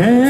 Hey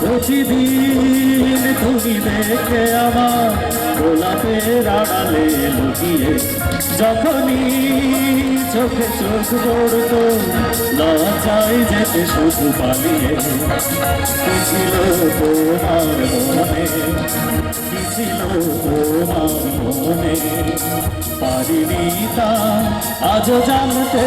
প্রতিদিন তুমি দেখে আমার গোলাপের আড়ালে লুকিয়ে, যখনই চোখে চোখ পড়তো, লজ্জায় যেতে শুধু পালিয়ে। কি ছিল তোমার মনে? কি ছিল তোমার মনে? পারিনি তা আজও জানতে।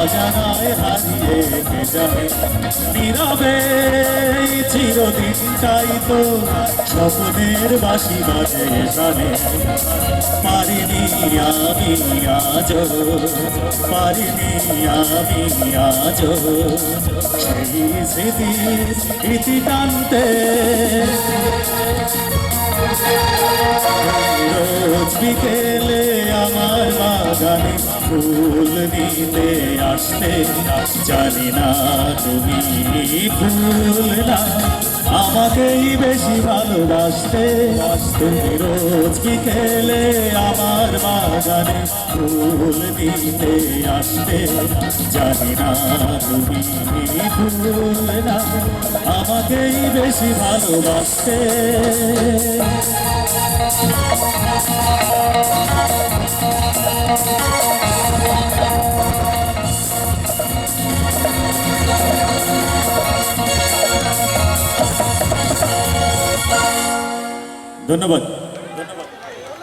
অজানায় হারিয়ে কে যাবে নীরবে চিরদিন চাই তো স্বপ্নের বাসি বাজে প্রাণে পারিনি আমি আজ পারিনি আমি আজ সেই স্মৃতির ইতি টানতে রোজ বিকেলে আমার বাগানে ফুল নিতে আসতে জানি না তুমি ফুল না। আমাকেই বেশি ভালোবাসতে তুমি রোজ কি খেলে আমার বাগানে ফুল নিতে আসতে জানি না তুমি ফুল না। আমাকেই বেশি ভালোবাসতে। ধন্যবাদ।